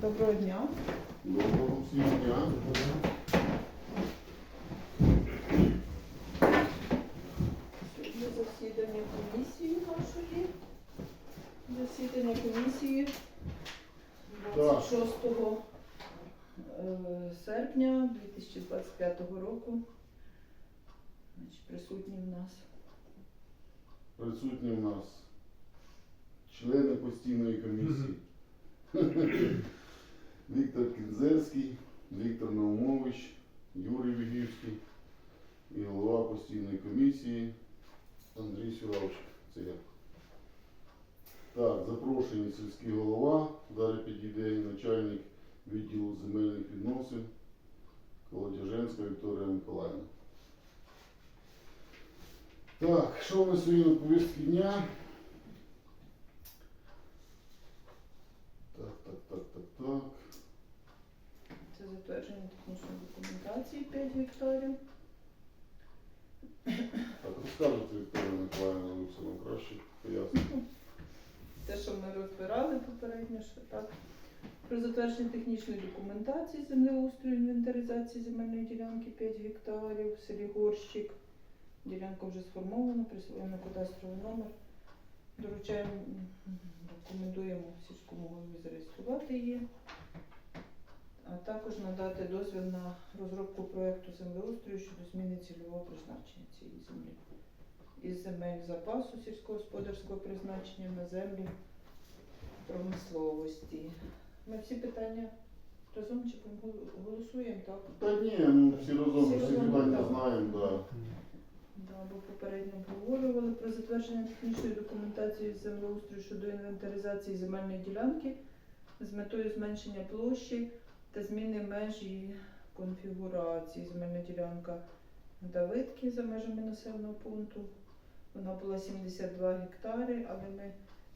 Доброго дня. Доброго всім дня. Сьогодні засідання комісії нашої. Засідання комісії 26 е, серпня 2025 року. Значить, присутні в нас. Присутні в нас члени постійної комісії. Віктор Кінзерський, Віктор Наумович, Юрій Вігівський і голова постійної комісії Андрій Сюравчик. Це я. Так, запрошений сільський голова, далі підійде начальник відділу земельних відносин Колодяженська Вікторія Миколаївна. Так, що у нас сьогодні на повістці дня? Так, так, так, так, так. Це затвердження технічної документації 5 гектарів. Так, розказуйте, Вікторія Миколаївна, ви все нам краще пояснити. Те, що ми розбирали попередньо, що так. Про затвердження технічної документації землеустрою інвентаризації земельної ділянки 5 гектарів в селі Горщик. Ділянка вже сформована, присвоєно кадастровий номер. Доручаємо, рекомендуємо сільському голові зареєструвати її, а також надати дозвіл на розробку проєкту землеустрою щодо зміни цільового призначення цієї землі із земель запасу сільськогосподарського призначення на землі промисловості. Ми всі питання разом чи голосуємо, так? Та ні, ну всі разом, Всі питання знаємо, да. Да, бо попередньо обговорювали про затвердження технічної документації землеустрою щодо інвентаризації земельної ділянки з метою зменшення площі та зміни межі конфігурації. Земельна ділянка Давидки за межами населеного пункту. Вона була 72 гектари, але ми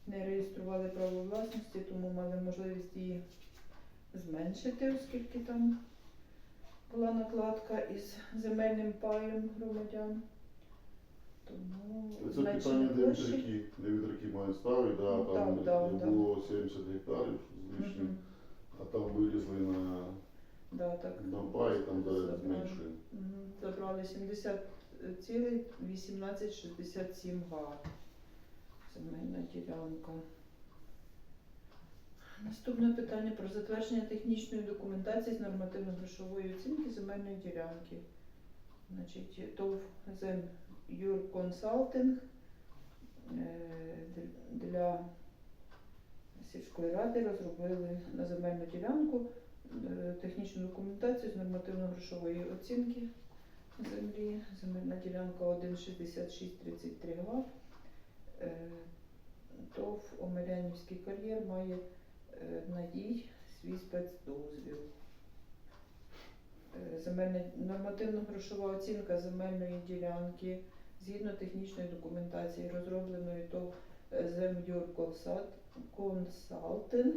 не реєстрували право власності, тому мали можливість її зменшити, оскільки там була накладка із земельним паєм громадян. Тому Це питання зменшення 9 площі. років. 9 років мають ставити, да, Ну, там так, да, да. було 70 гектарів з лишнім, Мгм. А там вилізли на, Да, так. на пай, там зараз Забрали. зменшуємо. Мгм. Забрали 70,1867 га. Земельна ділянка. Наступне питання про затвердження технічної документації з нормативно-грошової оцінки земельної ділянки. Значить, ТОВ «Зем Юр Консалтинг» е, для сільської ради розробили на земельну ділянку е, технічну документацію з нормативно-грошової оцінки землі. Земельна ділянка 1,6633 га. Е, ТОВ Омелянівський кар'єр має е, на їй свій спецдозвіл. Нормативно-грошова оцінка земельної ділянки згідно технічної документації, розробленої ТОВ Зем'юр Консалтинг,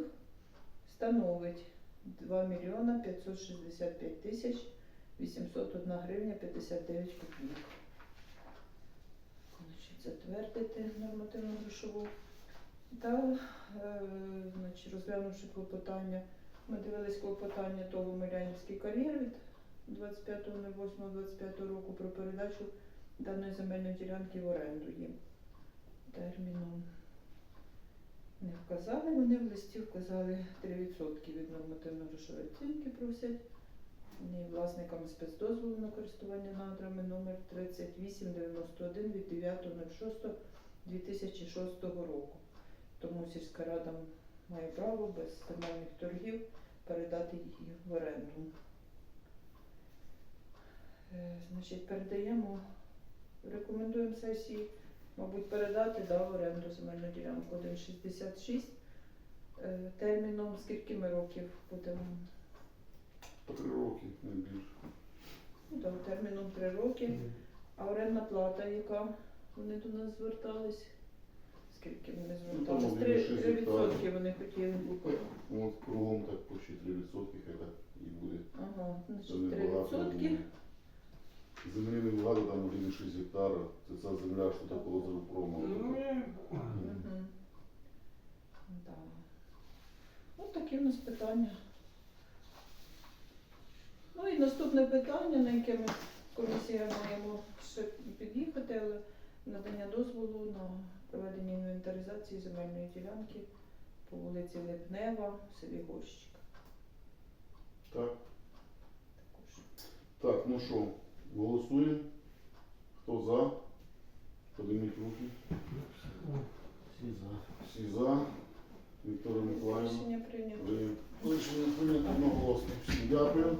становить 2 мільйона 565 тисяч 801 гривня 59 копійок. Затвердити нормативну грошову. Та, е, значить, розглянувши клопотання, ми дивились клопотання ТОВ Мирянівський кар'єр від 25.08.25 року про передачу даної земельної ділянки в оренду їм. Терміном не вказали, вони в листі вказали 3% від нормативно-грошової оцінки просять. Вони власниками спецдозволу на користування надрами номер 3891 від 9.06.2006 року. Тому сільська рада має право без земельних торгів передати її в оренду. Е, Значить, передаємо, рекомендуємо сесії, мабуть, передати да, в оренду земельну ділянку 1,66. Е, Терміном скільки ми років будемо? По три роки, не більше. Ну, так, терміном 3 роки. А орендна плата, яка вони до нас звертались? Скільки вони Ну, там звертались? один 3, шість 3 гектарів. відсотки вони хотіли. Ну, от кругом так почти 3% хай так і буде. Ага, значить 3 Землі небагато, там 1,6 гектара. Це ця земля, що так було з промо. Мгм. Да. Ну, такі в нас питання. Ну і наступне питання, на яке ми комісія маємо ще під'їхати, але надання дозволу на проведення інвентаризації земельної ділянки по вулиці Липнева в селі Горщик. Так. Також. Так, ну що, голосуємо. Хто за? Подиміть руки. Всі за. Всі за. Вікторія Миколаївна. Рішення прийнято. Рішення прийнято одноголосно. Всім. Дякую.